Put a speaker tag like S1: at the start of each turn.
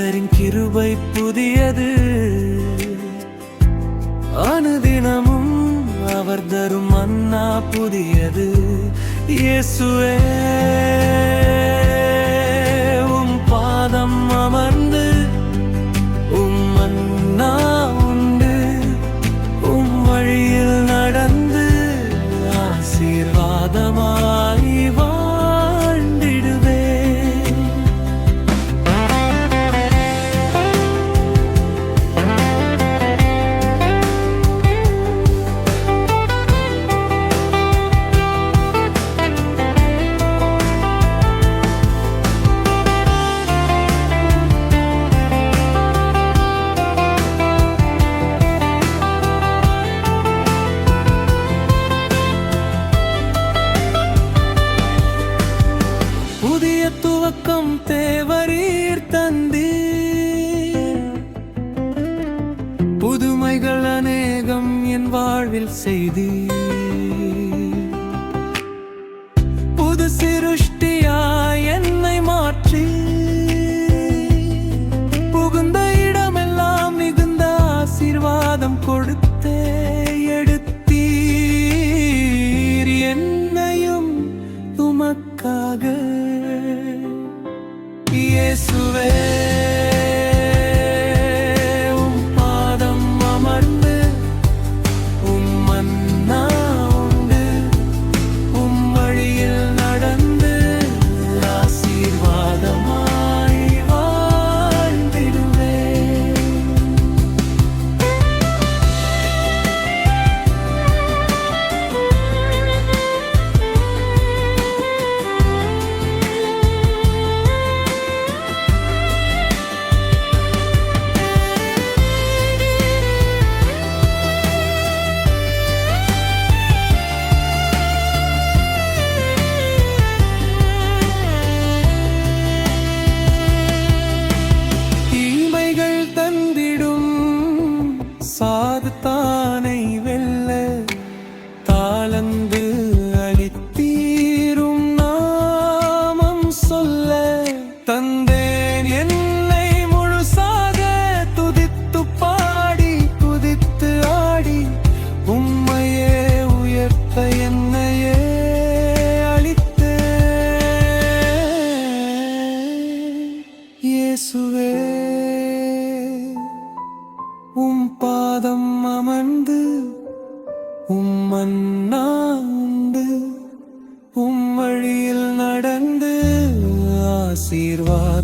S1: கர்த்தரின் கிருபை புதியது. அனுதினமும் அவர் தரும் அண்ணா புதியது. இயேசுவே. புதிய துவக்கம் தேவரீர் தந்தி. புதுமைகள் அநேகம் என் வாழ்வில் செய்தி. புது சிருஷ்டியாய் என்னை மாற்றி. புகுந்த இடமெல்லாம் மிகுந்த ஆசீர்வாதம் கொடுத்தே எடுத்தீர். என்னையும் துமக்காக தந்து அளித்தீரும் நாமம் சொல்ல. தந்தேன் என்னை முழுசாக துதித்து பாடி குதித்து ஆடி உம்மையே உயர்த்த என்னையே அளித்தே. இயேசுவே உம் பாதம் அமர்ந்து உம் உண்டு உம் வழியில் நடந்து ஆசீர்வாத